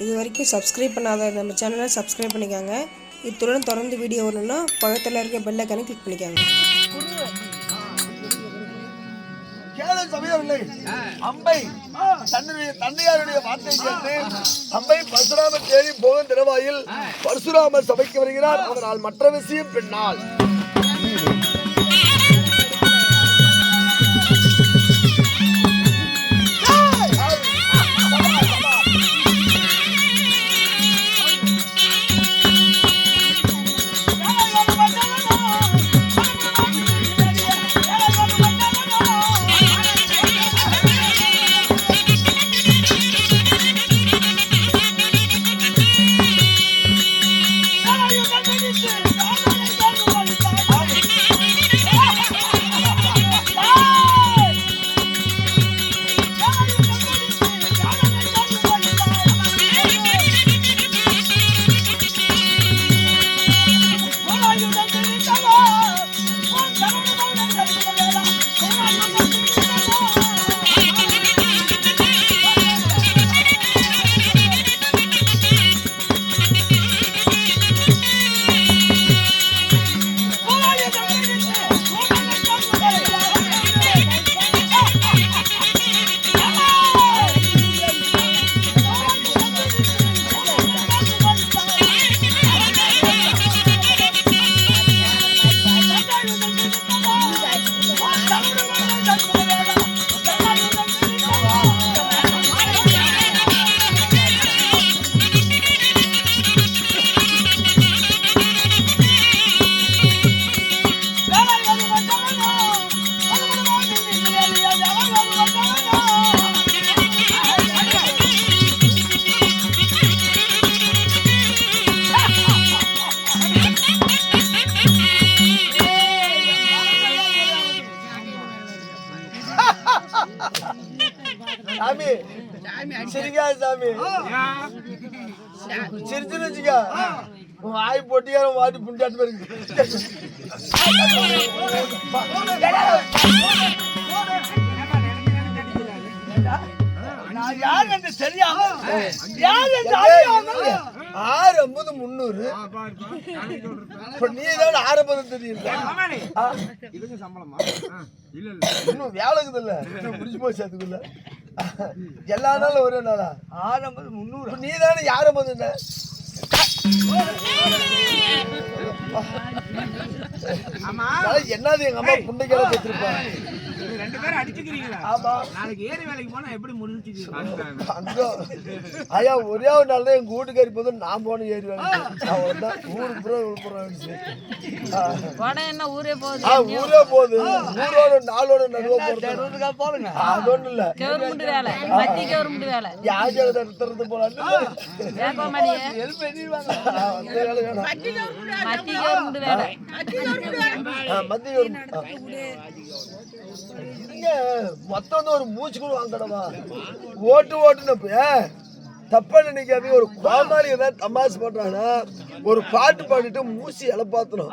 இது வரைக்கும் சப்ஸ்கிரைப் பண்ணாத நம்ம சேனலை சப்ஸ்கிரைப் பண்ணிக்காங்க. இத்துடன் தொடர்ந்து வீடியோ வரணும்னா பக்கத்தில் இருக்க பெல் ஐக்கானை கிளிக் பண்ணிக்காங்க. சமயவில்லை. அம்பை தன்னுடைய தந்தையாருடைய வார்த்தை கேட்டு அம்பை பரசுராம தேடி போகும் தினவாயில் பரசுராமர் சபைக்கு வருகிறார். அதனால் மற்ற விஷயம் பின்னால். சாமி. சிரிக்கா சாமி. சிரிச்சுன்னு வச்சுக்கா உன் வாய் பொட்டியார வாட்டி புண்டாட்டு பாருங்க. யார் என்று தெரியாம யார் என்று அறியாமல் ஆறு ஐம்பது முந்நூறு இப்ப நீ ஏதாவது ஆரம்பம் தெரியல இதுக்கு சம்பளமா இல்ல இல்ல இன்னும் வேலை இருக்குதுல்ல இன்னும் முடிச்சு போச்சு அதுக்குள்ள எல்லா நாளும் ஒரே நாளா ஆரம்பது முந்நூறு நீ தானே என்ன ஆமா என்னது எங்க அம்மா புண்டைக்கார வச்சிருப்பாங்க ரெண்டு பேரும் அடிச்சுக்கிறீங்களா? நாளைக்கு ஏரி வேலைக்கு போனா எப்படி முடிச்சுக்கிறீங்க அங்க. ஐயா ஒரே ஒரு நாள் தான் எங்க வீட்டுக்காரி போதும் நான் போன ஏறி அவ்வளவுதான் ஊருக்கு பூரா விழுப்புறம் வடை என்ன ஊரே போகுது? ஆ ஊரே போகுது. ஊரோட நாளோட நடுவ போறது போடுங்க அது ஒண்ணும் இல்ல. கவர்மெண்ட் வேலை. மத்திய கவர்மெண்ட் வேலை. யாருக்கு எடுத்துறது போலான்னு மத்திய கவர்மெண்ட் வேலை. மத்திய கவர்மெண்ட். இங்க மொத்தம் வந்து ஒரு மூச்சு கூட வாங்கடவா ஓட்டு ஓட்டுனப்ப தப்பா நினைக்காம ஒரு கோமாரி ஏதாவது தமாசு பண்றாங்கன்னா ஒரு பாட்டு பாடிட்டு மூச்சு இழப்பாத்தணும்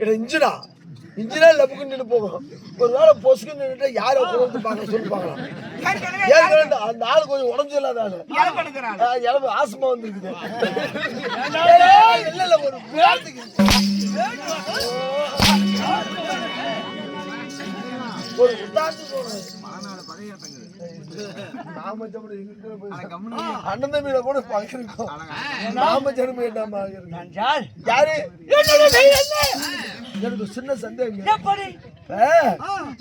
இது இன்ஜினா இஞ்சினா லப்புக்கு நின்று போகும். ஒரு வேளை பொசுக்கு நின்றுட்டு யாரை உணர்ந்து பார்க்க சொல்லுவாங்க ஏற்கனவே அந்த- ஆள் கொஞ்சம் உடஞ்சு இல்லாத ஆளு இளவு ஆசமா வந்துருக்குது. இல்ல இல்ல ஒரு ஒரு போய் அண்ணன் தம்பியில கூட பகிர்ந்தோம். நாம ஜனம் வேண்டாமா இருக்கு. யார் யாரு என்னுடைய பெயர் என்ன எனக்கு சின்ன சந்தேகம்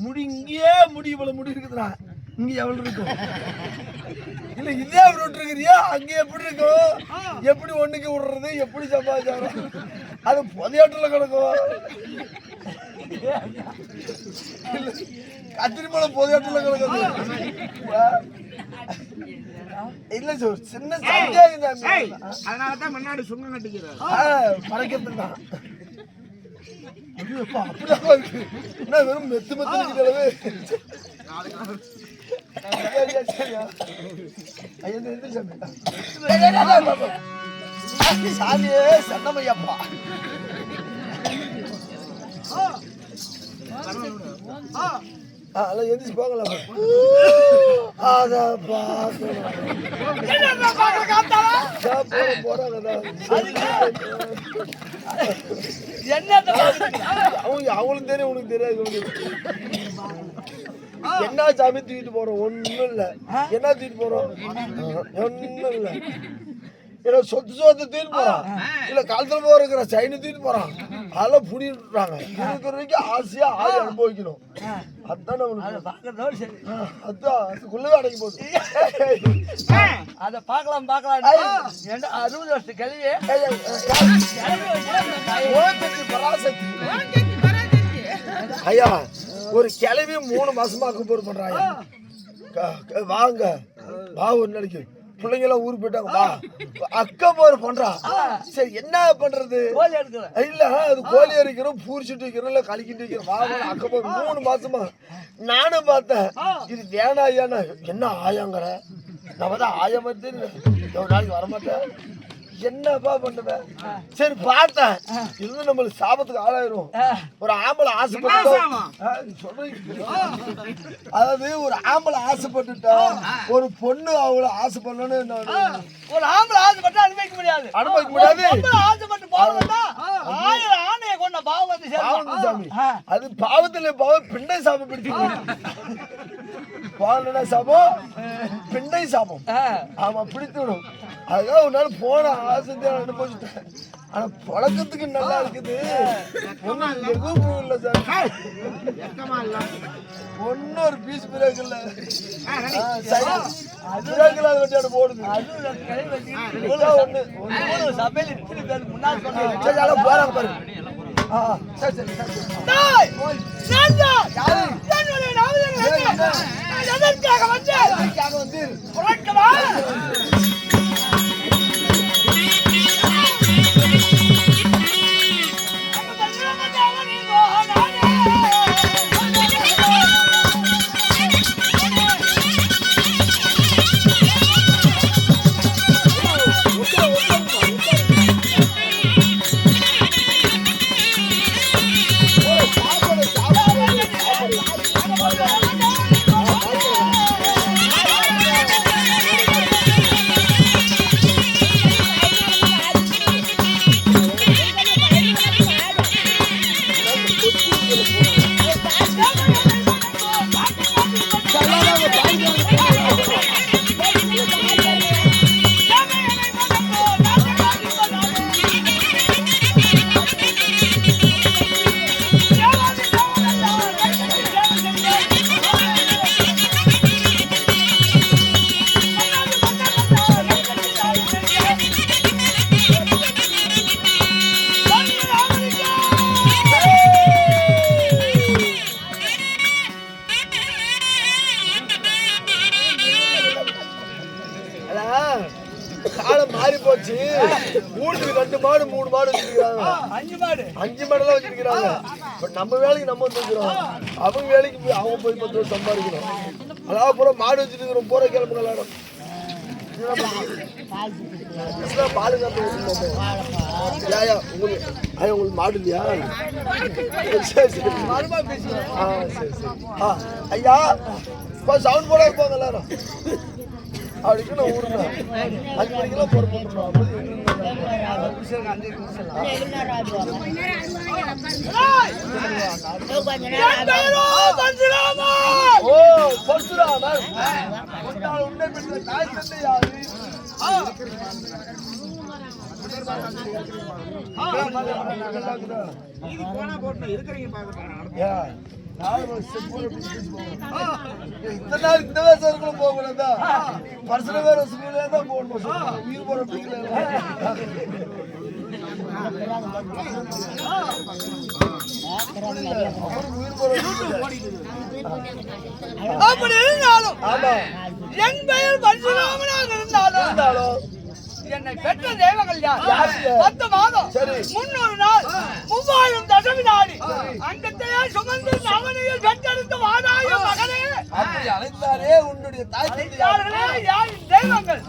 முடி இங்கேயே முடி இவ்வளவு முடி இருக்குதுடா இங்க எவ்வளவு இருக்கும் இல்ல இதே அப்படி விட்டுருக்கிறியா அங்க எப்படி இருக்கும் எப்படி ஒண்ணுக்கு விடுறது எப்படி சம்பாதிச்சாலும் அது புதையாட்டுல கிடக்கும் கத்திரிப்பழம் புதையாட்டுல கிடக்குது. இல்ல சார் சின்ன சந்தேகம் தான் அதனாலதான் முன்னாடி சுங்கம் கட்டிக்கிறாரு பறக்கிறது தான் அப்படியாப்பா இருக்கு என்ன வெறும் மெத்து மெத்து சரியா. ஐயா, இந்த சாமியே சன்னமையப்பா ஆ, எல்லாம் எந்திரிச்சு போங்களா அத? அவங்க அவங்களுக்கு தெரியும் உனக்கு தெரியாது. என்ன சாமி தூக்கிட்டு போறோம்? ஒண்ணும் இல்ல. என்ன தூக்கிட்டு போறோம்? ஒண்ணும் இல்ல. இல்ல சொத்து சொத்து தூக்கிட்டு போறான். இல்ல காலத்துல போற இருக்கிற சைனு தூக்கிட்டு போறான். அதெல்லாம் புடிட்டுறாங்க இருக்கிற வரைக்கும் ஆசையா ஆளை அனுபவிக்கணும். அதான் அதை நம்மளுக்கு அதான் அதுக்குள்ளவே அடங்கி போகுது. அத பார்க்கலாம் பார்க்கலாம். அறுபது வருஷம் கல்வி. ஐயா ஒரு கிளவி மூணு மாசமா அக்கப்போர் பண்றாங்க வாங்க. வா ஒரு நாளைக்கு பிள்ளைங்க எல்லாம் ஊருக்கு போயிட்டாங்க வா அக்கப்போர் பண்றா. சரி என்ன பண்றது? இல்ல அது கோழி அரிக்கிறோம் பூரிச்சுட்டு வைக்கிறோம் இல்ல கலக்கிட்டு வைக்கிறோம். வா வா, அக்கப்போர் மூணு மாசமா நானும் பார்த்தேன். இது வேணாம் ஐயாண்ணா. என்ன ஆயாங்கிற? நம்ம தான் ஆயா மாதிரி. ஒரு நாளைக்கு வரமாட்டேன். என்னப்பா பண்ணுவேன் சரி பார்த்தேன். இருந்து நம்மளுக்கு சாபத்துக்கு ஆளாயிரும். ஒரு ஆம்பளை ஆசைப்பட்டு அதாவது ஒரு ஆம்பளை ஆசைப்பட்டுட்டா ஒரு பொண்ணு அவளை ஆசைப்படணும்னு ஒரு ஆம்பளை ஆசைப்பட்டு அனுபவிக்க முடியாது. அனுபவிக்க முடியாது. ஆசைப்பட்டு பாவம்னா ஆயிரம் ஆணையை கொண்ட பாவம் வந்து சாமி. அது பாவத்துல பாவம் பிண்டை சாபம் பிடிச்சு பாவம் சாபம் பிண்டை சாபம் ஆமா பிடித்து விடும். அதுதான் ஒரு நாள் போன ஆசை அனுபவிச்சுட்டேன் ஆனா பழக்கத்துக்கு நல்லா இருக்குது. எதுவும் இல்லை சார். ஒன்னும் ஒரு பீஸ் பிரேக் இல்ல. போடுது. போறாங்க பாருங்க. ஆ, சரி சரி சரி. எதற்காக வந்து அஞ்சு மாடு தான் வச்சிருக்கிறாங்க. இப்ப நம்ம வேலைக்கு நம்ம வந்துருக்கிறோம் அவங்க வேலைக்கு போய் அவங்க போய் பத்து ரூபா சம்பாதிக்கணும். அதாவது பூரா மாடு வச்சிருக்கிறோம் போற கிளம்பு எல்லாரும் என்ன பண்றது? இதுதான் பால் ஏய்யா, உங்களுக்கு ஐயா, உங்களுக்கு மாடு இல்லையா? சரி சரி. ஆ சரி சரி. ஆ ஐயா இப்போ சவுண்ட் போட இருப்பாங்க எல்லாரும். அப்படின்னு நான் அஞ்சு மணிக்கெல்லாம் பொறுப்பு ஓ பரசுராமர் உன்னை பெற்ற தாய் தந்தை யாரு இது போனா இருக்கிறீங்க பாக்க இத்தனை நாள் இந்த வேசங்களும் போக கூடாதா பர்சன வேற தான் போகணும் உயிர் போற அப்படி இருந்தாலும் என் பெயர் பரசுராமனாக இருந்தாலும் இருந்தாலும் என்னை பெற்ற தெய்வங்கள் யார்? பத்து மாதம். முன்னூறு நாள் மூவாயிரம் தசமி நாடி. அங்கத்தையே சுமந்து நவனையில் பெற்றெடுத்த வாதாய மகனே. அப்படி அழைத்தாரே உன்னுடைய தாய் யார் தெய்வங்கள்.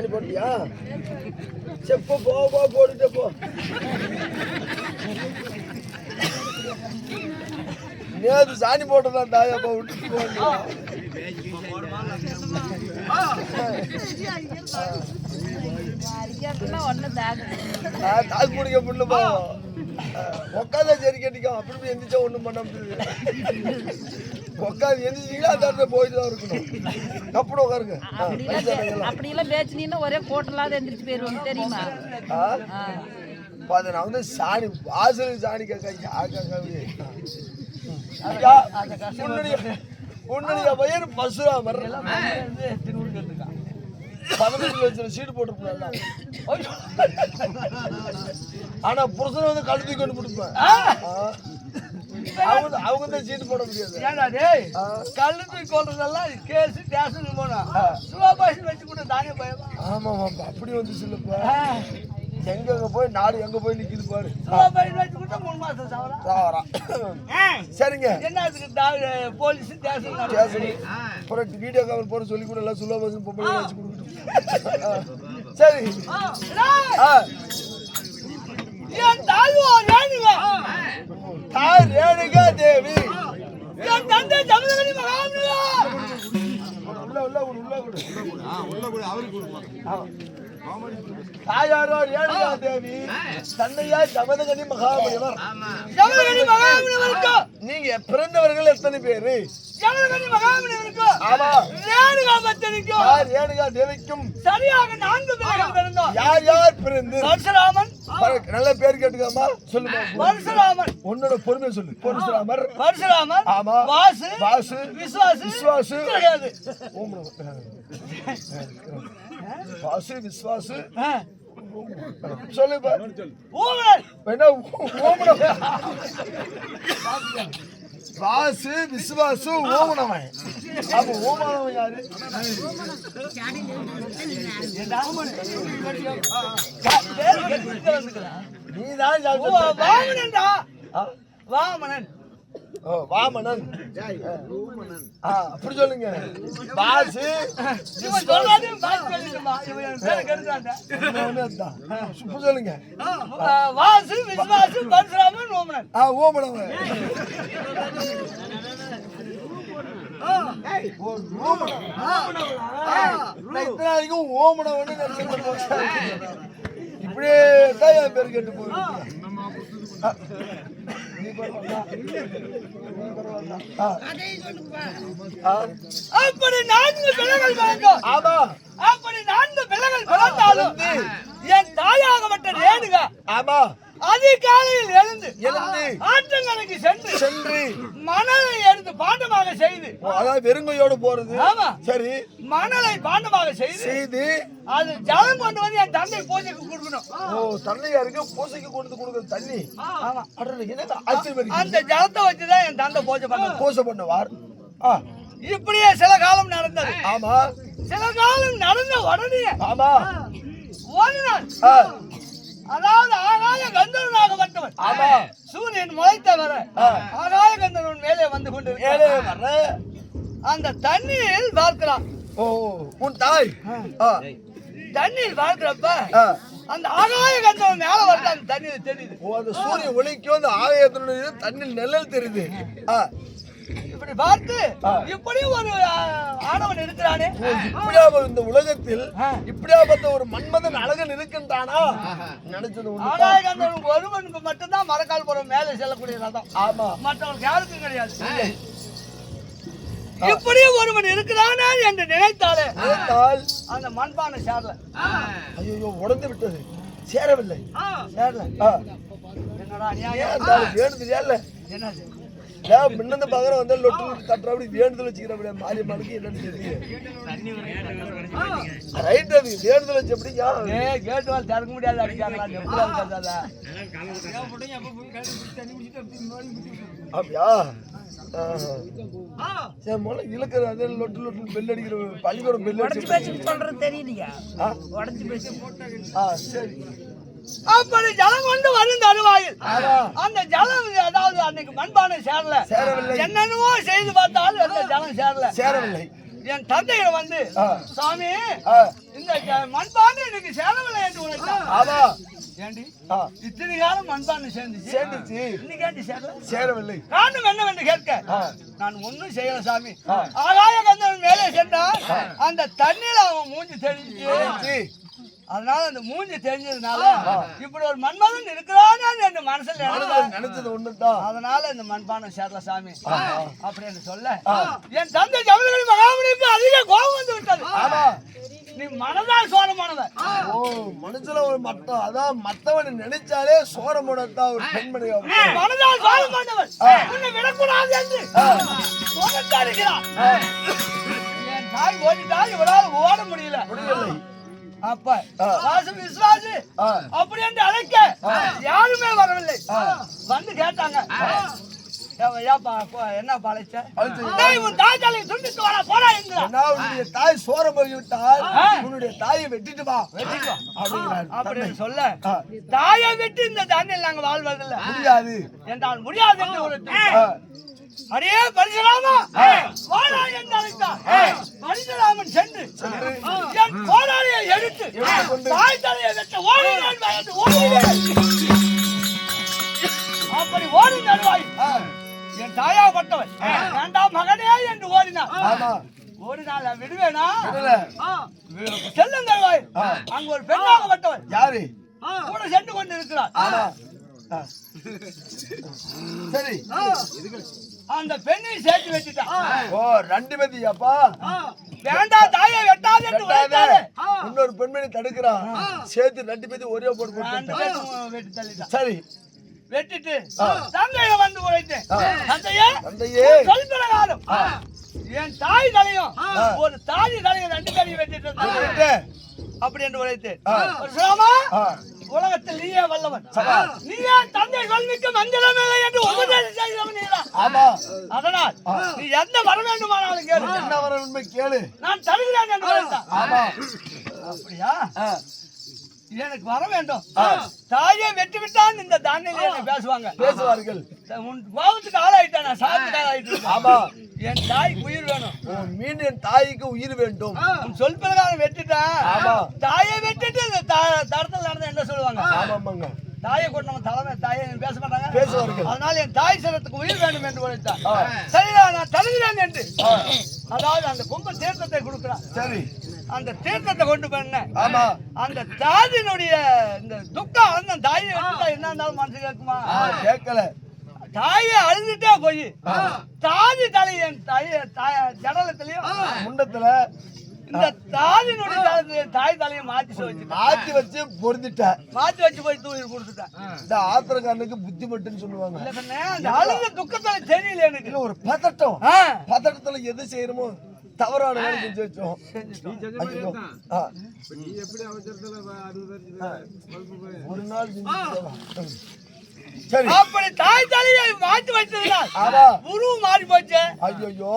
சாணி போட்டியா செப்போ போ போ போட்டுட்டு போ நேது சாணி போட்டதா தாயா போ விட்டு அடிக்கிறதுலாம் தாக்கு பிடிக்க முடியலப்பா உட்காந்தா சரி கேட்டிக்கோ அப்படி எந்திரிச்சா ஒண்ணும் பண்ண முடியாது. உட்காந்து எந்திரிச்சிங்களா அந்த இடத்துல போயிட்டு தான் இருக்கணும். கப்பட உட்காருங்க வயசானவங்க எல்லாம். அப்படிலாம் பேச்சுனீங்கன்னா ஒரே கோட்டலாத எந்திரிச்சு போயிருவாங்க தெரியுமா. பாத்து, நான் வந்து சாணி வாசலுக்கு சாணி கேட்க உன்னுடைய உன்னுடைய பையன் பசுராமர் பதினஞ்சு லட்சம் சீட்டு போட்டுருப்பாங்க ஆனா புருஷனை வந்து கழுத்தி கொண்டு கொடுப்பேன். அவங்க அவங்க தான் சீட்டு போட முடியாது. ஏன்டா டேய் தூக்கி கொள்றதெல்லாம் கேஸ் ஸ்டேஷனுக்கு போனா. சுலபாஷன் வச்சு கூட தானே பயமா? ஆமாம் ஆமாம் அப்படி வந்து சொல்லுப்பா. எங்க போய் நாடு எங்க போய் நிக்குது பாரு. சுலபாஷன் வச்சு கூட மூணு மாசம் சாவரா? சாவறான் சரிங்க. என்ன அதுக்கு போலீஸ் ஸ்டேஷன் பேசணும் அப்புறம் வீடியோ கால் போட சொல்லி கூட எல்லாம் பசங்க பொம்பளை வச்சு கொடுக்கட்டும். ஆ. சரி. ஆ. என் தாயோ ரேணுகா? தாய் ரேணுகா தேவி என் தந்தை தமிழகனி மகாமுனியா உள்ள உள்ள கொடு, உள்ள கொடு. ஆ. தாயாரோ ரேணுகா தேவி தன்னையா ஜமதகனி மகாபலிவர் தமிழகனி மகாமுனிவருக்கு. நீங்க பிறந்தவர்கள் எத்தனை பேரு? தமிழகனி மகாமுனிவருக்கு. ஆமா. ரேணுகா பத்தனிக்கும் யார் ரேணுகா தேவிக்கும் சரியாக நான்கு யார் யார் பிறந்து? பரசுராமன். பாரு, நல்ல பேர் கேட்டுக்காமா சொல்லுங்க. பரசுராமன். உன்னோட பொறுமையை சொல்லு. பரசுராமர். பரசுராமன். ஆமா. வாசு. வாசு. விசுவாசு. விஸ்வாசு கிடையாது வாசு விஸ்வாசு. சொல்லு வாசு விசுவாசு ஓமனவன் அப்ப ஓமனவன் யாரு. நீதான்? வாமனன். வாமனன். ஆ, அப்படி சொல்லுங்க. இப்படி சொல்லுங்க. வாசு விசுவாசு பரசுராமன் ஓமனன். ஆ ஓமனவன். ஓ, ஓமனவன். இப்படியே தான் என் பேர் கேட்டு போயிருக்கு அப்படி நான்கு பிள்ளைகள் பிறந்தோம் ஆமா. அப்படி நான்கு பிள்ளைகள் பிறந்தாலும் என் தாயாகப்பட்ட ரேணுகா ஆமா. அதிகாலையில் எழுந்து எழுந்து ஆற்றங்கரைக்கு சென்று சென்று மணலை எடுத்து பாண்டமாக செய்து அதாவது வெறுங்கையோட போறது. ஆமா. சரி. மணலை பாண்டமாக செய்து செய்து அது ஜலம் கொண்டு வந்து என் தந்தை பூஜைக்கு கொடுக்கணும். ஓ தன்னையாருக்கு பூசைக்கு கொண்டு கொடுக்குற தண்ணி. ஆமா. அந்த ஜலத்தை வச்சுதான் என் தந்தை பூஜை பண்ணணும் பூசை பண்ணுவார். இப்படியே சில காலம் நடந்தது. ஆமா. சில காலம் நடந்த உடனே ஆமா. ஒரு நாள் அதாவது ஆகாய கந்தவனாகப்பட்டவன் ஆமா. சூரியன் முளைத்த வர. ஆகாய கந்தவன் மேலே வந்து கொண்டு வர அந்த தண்ணீரில் பார்க்கிறான் ஓ உன் தாய். தண்ணீர் பார்க்கிறப்ப. அந்த ஆகாய கந்தவன் மேல வந்து அந்த தண்ணீர் தெரியுது ஓ அந்த சூரிய ஒளிக்கும் அந்த ஆகாயத்தினுடைய தண்ணில் நிழல் தெரியுது. இப்படி பார்த்து. இப்படி ஒரு ஆடவன் இருக்கிறானே. ஓ, இப்படியாவது இந்த உலகத்தில். இப்படியாப்பட்ட ஒரு மன்மதன் அழகன் இருக்கின்றானா? நினைச்சது கந்தவன் ஒருவனுக்கு மட்டும்தான் மரக்கால் புறம் மேலே செல்லக்கூடிய ரதம் ஆமா. மற்றவனுக்கு யாருக்கும் கிடையாது. இப்படி ஒருவன் இருக்கிறானே என்று நினைத்தாலே நினைத்தால்? அந்த மண்பானை சேரல. ஐயோ உடைந்து விட்டது. சேரவில்லை. சேரல. என்னடா ஏன் அந்த வேணுது ஏன்ல என்னது? ஏன் முன்னந்த பகரம் வந்தா லொட்டு தட்டுற அப்படி வேண்டுதல் வச்சுக்கிற அப்படியே மாறி மாறிக்கு என்னன்னு தெரியும் ரைட் அது வேண்டுதல் வச்சு எப்படிங்க? ஏய் கேட்டு வால் திறக்க முடியாது எப்படி இருக்கிறதால அப்படியா. சரி முதல்ல இழுக்கிற அதே லொட்டு லொட்டு பெல் அடிக்கிற பள்ளிக்கூடம் பெல் அடிச்சு பேச்சு சொல்றது தெரியலையா? ஆ. உடச்சு பேச்சு. ஆ சரி. அப்படி ஜலம் கொண்டு வரும் தருவாயில். அந்த ஜலம் அதாவது அன்னைக்கு மண்பானை சேரல. சேரவில்லை. என்னென்னவோ செய்து பார்த்தாலும் அந்த ஜலம் சேரல. சேரவில்லை. என் தந்தையிடம் வந்து. சாமி இந்த மண்பானை எனக்கு சேரவில்லை என்று ஆமா. ஏண்டி? இத்தனை காலம் மண்பானை சேர்ந்துச்சு. சேர்ந்துச்சு. இன்னைக்கு சேரல? சேரவில்லை. காரணம் என்னவென்று கேட்க நான் ஒண்ணும் செய்யல சாமி. ஆகாய கந்தன் மேலே சென்றான். அந்த தண்ணியில அவன் மூஞ்சி தெரிஞ்சு. அதனால அந்த மூஞ்சி தெரிஞ்சதுனால இப்படி ஒரு மன்மதன் இருக்கிறானே என் மனசுல. நினைச்சது ஒண்ணுதான். அதனால இந்த மண்பானை சேரல சாமி. அப்படி என்று சொல்ல என் தந்தை ஜமதகரி மகாமணிக்கு அதிக கோபம் வந்து விட்டது. நீ மனதால் சோழமானவன் ஓ மனுஷன ஒரு மட்டம். அதான் மத்தவனை நினைச்சாலே சோர முடத்தான் ஒரு பெண்மணி நீ மனதால் சோழமானவன் உன்னை விடக்கூடாது என்று சோழத்தான் இருக்கிறான் என் தாய் ஓடிட்டா இவரால் ஓட முடியல. வாசு விசுவாசு. அப்படி என்று அழைக்க யாருமே வரவில்லை. வந்து கேட்டாங்க. ஏப்பா, ஏப்பா, போ, என்னப்பா அழைச்ச அழைச்சது. டேய், உன் தாய் தலையை துண்டித்து வரா. ஏன்னா உன்னுடைய தாய் சோர போய் விட்டால். உன்னுடைய தாயை வெட்டிட்டு வா. வெட்டிட்டு வா. அப்படிங்கிறார். அப்படி தந்தை. சொல்ல. தாயை விட்டு இந்த தானியில் நாங்க வாழ்வதில்லை. முடியாது. என்றால் முடியாது என்று ஒரு அடே பரசுராமா வாடா என்று அழைத்தார். பரசுராமன் சென்று தாய் ஓடினேன் அப்படி ஓடி நடுவாய் என் தாயாப்பட்டவன் வேண்டாம் மகனே என்று ஓடினான் ஓடினால விடுவேனா. செல்லும் தருவாய் அங்க ஒரு பெண்ணாகப்பட்டவன் யாரு? கூட சென்று கொண்டு இருக்கிறார் ஆ. சரி. அந்த பெண்ணை சேர்த்து வச்சுட்டான் ஓ ரெண்டு பேத்தி அப்பா? வேண்டாம் தாயை வெட்டாது இன்னொரு பெண்மணி தடுக்கிறான் சேர்த்து ரெண்டு பேத்தி ஒரே போட்டு சரி. வெட்டிட்டு தந்தையில வந்து உரைத்தேன். தந்தையே தந்தையே சொல் பிரகாரம் என் தாய் தலையும் ஒரு தாய் தலையும் ரெண்டு பேரையும் வெட்டிட்டு. அப்படி என்று ஆ, உலகத்தில் நீயே வல்லவன். நீயே தந்தை சொல்மிக்க மஞ்சளம் இல்லை என்று உபதேசம் செய்தவன் ஆமா. அதனால் நீ எந்த வர வேண்டுமானாலும் கேளு என்ன வர உண்மை கேளு. நான் தருகிறேன் என்று. ஆமா. அப்படியா? எனக்கு வர வேண்டும். தாயை வெட்டி விட்டான் இந்த தானியில் பேசுவாங்க. பேசுவார்கள். உன் கோபத்துக்கு ஆளாயிட்டேன். சாப்பிட்டு ஆளாயிட்டு. ஆமா. என் தாய் உயிர் வேணும். உன் மீன் என் தாய்க்கு உயிர் வேண்டும். உன் சொல் பிரகாரம் வெட்டிட்டேன். தாயை வெட்டிட்டு இந்த த- தரத்தில் நடந்த என்ன சொல்லுவாங்க? ஆமாமாங்க தாயை கொண்டவன் தலைமை தாயை பேச மாட்டாங்க. பேசுவார்கள். அதனால என் தாய் சிரத்துக்கு உயிர் வேண்டும் என்று உழைத்தான். சரிடா நான் தருகிறேன் என்று. அதாவது அந்த கும்ப தீர்த்தத்தை கொடுக்கிறான் சரி. அந்த தீர்த்தத்தை கொண்டு பண்ண ஆமா. அந்த தாதினுடைய இந்த துக்கம் அந்த தாயை வெட்டிட்டா என்ன இருந்தாலும் மனசு கேட்குமா? கேட்கல. தாயை அழுதுட்டே போய். தாதி தலை என் தாய தாய ஜடலத்திலையும் முண்டத்துல இந்த தாதினுடைய தாய் தலையை மாத்தி வச்சுட்டேன். ஆத்தி வச்சு பொருந்திட்ட. மாத்தி வச்சு போய் தூக்கி கொடுத்துட்டேன் இந்த ஆத்திரக்காரனுக்கு புத்தி மட்டுன்னு சொல்லுவாங்க. இல்ல கண்ணே, அந்த அழுத துக்கத்துல தெரியல எனக்கு. ஒரு பதட்டம். பதட்டத்துல எது செய்யணுமோ தவறான வேலை செஞ்சு வச்சோம். ஐயோ. ஆ. ஒரு நாள் அப்படி தாய் தலையை மாத்தி வச்சதுனால் ஆமா. உருவம் மாறி போச்சு. ஐயோ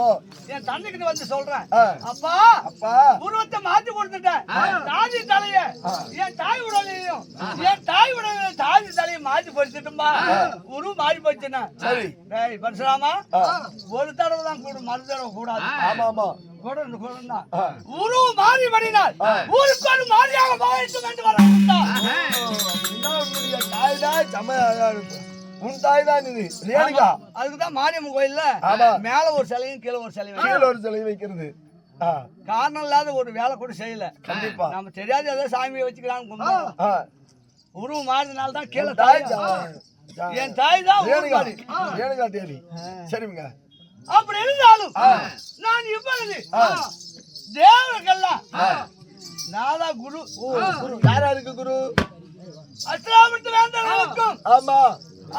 என் தந்தைக்கிட்ட வந்து சொல்றேன். அப்பா அப்பா. உருவத்தை மாத்தி கொடுத்துட்டேன். தாதி தலைய. என் தாய் உடலையும் என் தாய் உடல தாதி தலையை மாத்தி பொறுத்துட்டும்பா உருவம் மாறி போச்சுன்னா சரி. டேய் பரசுராமா. ஒரு தடவை தான் கூட மறு தடவை கூடாது. ஆமா ஆமா உருவம் மாறி பண்ணினால் ஊருக்கு ஒரு மாறியாக பாவித்து வந்து வர இதுதான் உன்னுடைய தாய்தான் செம்ம உன் தாய் தான் இது ரேணுகா அதுக்கு தான் மாரியம்மன் கோயில்ல. மேல ஒரு சிலையும் கீழே ஒரு சிலையும் கீழே ஒரு சிலை வைக்கிறது. காரணம் இல்லாத ஒரு வேலை கூட செய்யல. கண்டிப்பா. நம்ம தெரியாத ஏதோ சாமியை வச்சுக்கலாம்னு உருவம் மாறினால தான் கீழே தாய் என் தாய் தான் ரேணுகா தேவி. சரிங்க அப்படி இருந்தாலும் நான் இப்பொழுது தேவர்கள்லாம் நான் தான் குரு. குரு. யாரா இருக்கு குரு? அஸ்லாமத்து வேந்தர்களுக்கும் ஆமா.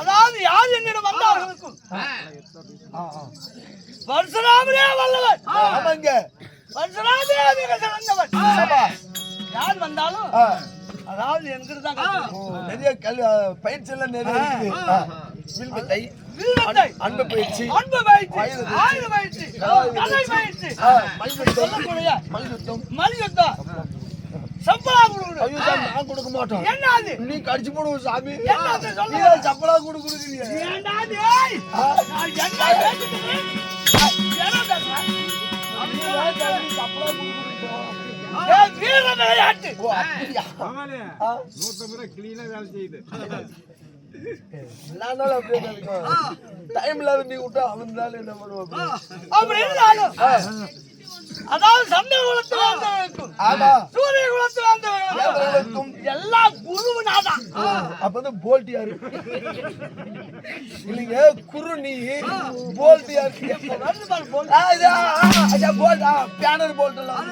அதாவது யார் என்னிடம் வந்தார்களுக்கும்? பரசுராமரே வல்லவர். ஆமாங்க. பரசுராமரே மிக சிறந்தவர். ஆமா. யார் வந்தாலும்? அதாவது என்கிட்ட தான் நிறைய கல் பயிற்சி எல்லாம் நிறைய இருக்குது. வில்வித்தை அன்பு பயிற்சி. அன்பு பயிற்சி. ஆயுத பயிற்சி, கலை பயிற்சி. மல்யுத்தம். சொல்லக்கூடிய மல்யுத்தம். மல்யுத்தம். சம்பளா கொடுக்கணும் ஐயோ சாமி நான் கொடுக்க மாட்டோம் என்ன அது நீ கடிச்சு போடுவோம் சாமி. என்னது? நீ சப்பலா கொடு கொடுக்குறீங்க ஏன்டா டேய்? நான் என்ன கேட்டுக்கிறேன்? என்ன பேசுற? சப்பலா கொடுக்குறீங்க ஏய், வீர விளையாட்டு ஓ அப்படியா? ஆ, நூத்தம்பது ரூபா கிளீனா வேலை செய்யுது. நானாலும் அப்படியே தான் இருக்கும் டைம் இல்லாத நீ விட்டா அவன் என்ன பண்ணுவான்? இருந்தாலும் அதாவது சந்திர குலத்துல வந்தவர்களுக்கும் ஆமா. சூரிய குலத்துல வந்தவர்களுக்கும் எவர்களுக்கும் எல்லாம் குருவுனாதான் அப்ப வந்து போல்ட் யாரு இல்லைங்க குரு நீ போல்ட் யாரு வந்து பாரு போல் ஆ, இது, ஆ, ஆ, அச்சா, போல்ட், பேனர் போல்ட் எல்லாம்.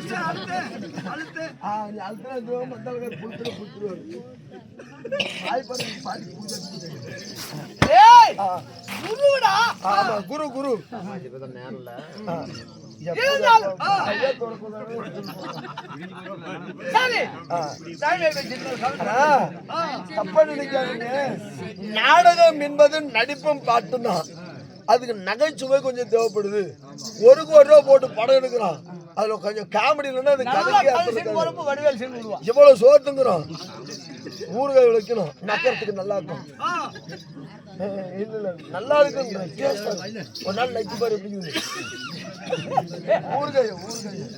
ஆ, நீ அழுத்தினா இதோ மத்தவங்க புடிச்சிரு, புடிச்சிருவாரு. வாய் பாருங்க, பாட்டி பூஜை இருக்குது. ஏய் ஆ, குருடா. ஆமா, குரு குரு. இருந்தாலும். சரி. தப்பா நினைக்காதீங்க. நாடகம் என்பது நடிப்பும் பாட்டும் தான் அதுக்கு நகைச்சுவை கொஞ்சம் தேவைப்படுது. ஒரு கோடி ரூபா போட்டு படம் எடுக்கிறோம் அதுல கொஞ்சம் காமெடி இல்லைன்னா அது கதைக்கே இவ்வளவு சோத்துங்கிறோம் ஊறுகாய் வைக்கணும் நக்கறதுக்கு நல்லா இருக்கும். இல்ல இல்ல நல்லா இருக்கும். ஒரு நாள் நச்சு பாரு எப்படி ஊறுகாய் ஊறுகாய்.